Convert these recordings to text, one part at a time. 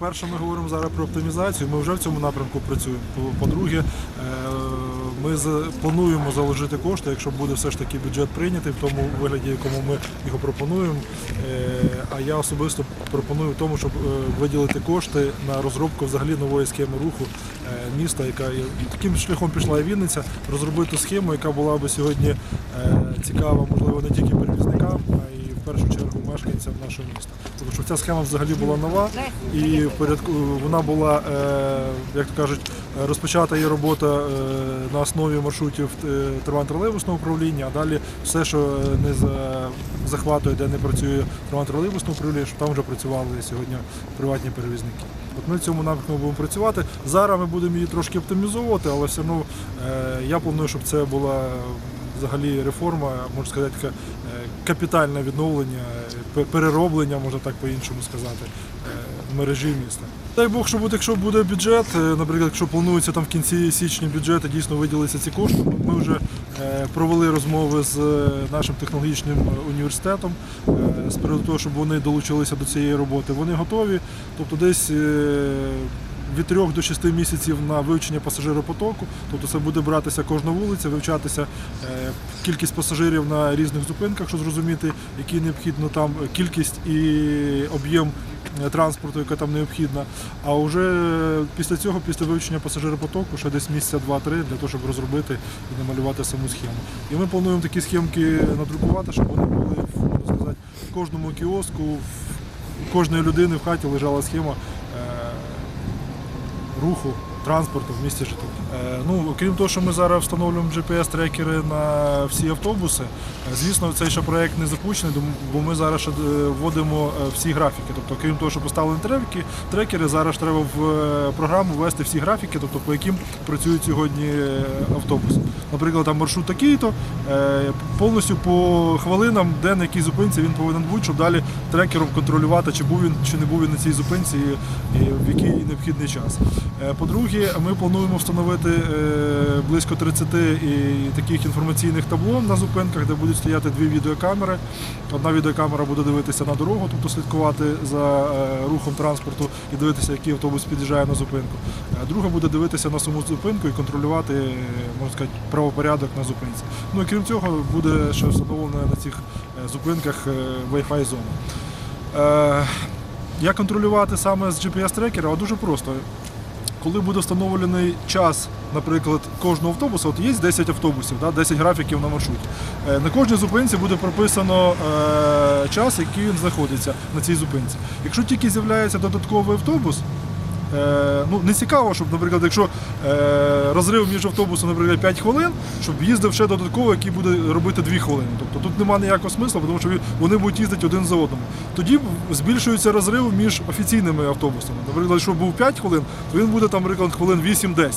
По-перше, ми говоримо зараз про оптимізацію. Ми вже в цьому напрямку працюємо. По- По-друге, е, ми плануємо заложити кошти, якщо буде все ж таки бюджет прийнятий в тому вигляді, якому ми його пропонуємо. Е, А я особисто пропоную в тому, щоб е, виділити кошти на розробку взагалі нової схеми руху міста, яка таким шляхом пішла і Вінниця, розробити схему, яка була би сьогодні цікава, можливо, не тільки перевізникам, чергу мешканцям нашого міста. Тому що ця схема взагалі була нова і в вона була, е, як то кажуть, розпочата її робота е, на основі маршрутів е, трамвайно-тролейбусного управління, а далі все, що не захватує, де не працює трамвайно-тролейбусне управління, щоб там вже працювали сьогодні приватні перевізники. От ми в цьому напрямку будемо працювати. Зараз ми будемо її трошки оптимізовувати, але все одно я планую, щоб це була взагалі реформа, можна сказати, таке е, капітальне відновлення, перероблення, можна так по-іншому сказати, е, мережі міста. Дай Бог, що буде, якщо буде бюджет, е, наприклад, якщо планується там в кінці січня бюджет, і дійсно виділиться ці кошти. Ми вже провели розмови з нашим технологічним університетом з приводу того, щоб вони долучилися до цієї роботи. Вони готові, тобто десь. Від 3 до 6 місяців на вивчення пасажиропотоку, тобто це буде братися кожна вулиця, вивчатися е, кількість пасажирів на різних зупинках, щоб зрозуміти, які необхідно там е, кількість і об'єм е, транспорту, яка там необхідна. А вже після цього, після вивчення пасажиропотоку, ще десь місяця 2-3 для того, щоб розробити і намалювати саму схему. І ми плануємо такі схемки надрукувати, щоб вони були в кожному кіоску, в кожної людини в хаті лежала схема. Е, руху, транспорту в місті Житомир. Е, Ну, крім того, що ми зараз встановлюємо GPS-трекери на всі автобуси, е, звісно, цей ще проект не запущений, бо ми зараз ще е, вводимо всі графіки. Тобто, крім того, що поставлені трекери, трекери, зараз треба в програму ввести всі графіки, тобто по яким працюють сьогодні автобуси. Наприклад, там маршрут такий-то, повністю по хвилинам, де на якій зупинці він повинен бути, щоб далі трекером контролювати, чи був він чи не був він на цій зупинці і, в який необхідний час. Е, Ми плануємо встановити е, близько 30 таких інформаційних табло на зупинках, де будуть стояти дві відеокамери. Одна відеокамера буде дивитися на дорогу, тобто слідкувати за е, рухом транспорту і дивитися, який автобус під'їжджає на зупинку. Е, Друга буде дивитися на саму зупинку і контролювати, можна сказати, правопорядок на зупинці. Ну і крім цього, буде ще встановлена на цих зупинках Wi-Fi зона. Як контролювати саме з GPS-трекера? Дуже просто. Коли буде встановлений час, наприклад, кожного автобуса, от є 10 автобусів, да, 10 графіків на маршруті. Е, На кожній зупинці буде прописано е, час, який він знаходиться на цій зупинці. Якщо тільки з'являється додатковий автобус, ну, не цікаво, щоб, наприклад, якщо е, розрив між автобусом, наприклад, 5 хвилин, щоб їздив ще додатково, який буде робити 2 хвилини. Тобто тут немає ніякого смислу, тому що вони будуть їздити один за одним. Тоді збільшується розрив між офіційними автобусами. Наприклад, якщо був 5 хвилин, то він буде там, наприклад, хвилин 8-10.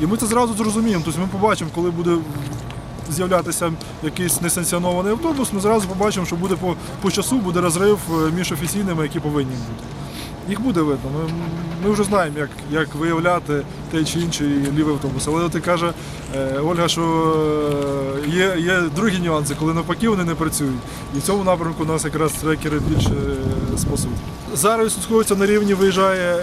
І ми це зразу зрозуміємо. Тобто ми побачимо, коли буде з'являтися якийсь несанкціонований автобус, ми зразу побачимо, що буде по, по часу буде розрив е, між офіційними, які повинні бути. Їх буде видно. Ми, ми вже знаємо, як, як виявляти той чи інший лівий автобус. Але і каже е, Ольга, що е, є, є другі нюанси, коли навпаки вони не працюють. І в цьому напрямку у нас якраз трекери більше е, спасуть. Зараз відслідковується на рівні виїжджає.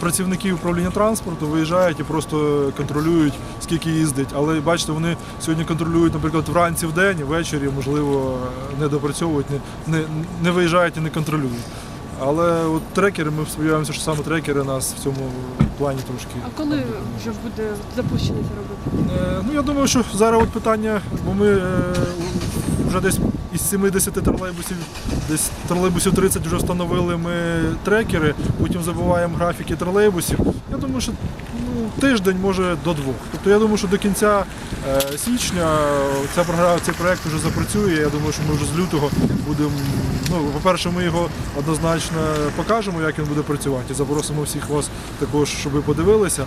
Працівники управління транспорту виїжджають і просто контролюють, скільки їздить. Але бачите, вони сьогодні контролюють, наприклад, вранці в день, ввечері, можливо, не допрацьовують, не, не, не виїжджають і не контролюють. Але от трекери, ми сподіваємося, що саме трекери нас в цьому плані трошки. А коли вже буде запущено це робити? Е, Ну я думаю, що зараз от питання, бо ми е, вже десь із 70 тролейбусів, десь тролейбусів 30 вже встановили ми трекери, потім забуваємо графіки тролейбусів. Я думаю, що ну, тиждень може до двох. Тобто я думаю, що до кінця е, січня ця програма, цей проект вже запрацює. Я думаю, що ми вже з лютого будемо. Ну, по-перше, ми його однозначно покажемо, як він буде працювати. Запросимо всіх вас також, щоб ви подивилися.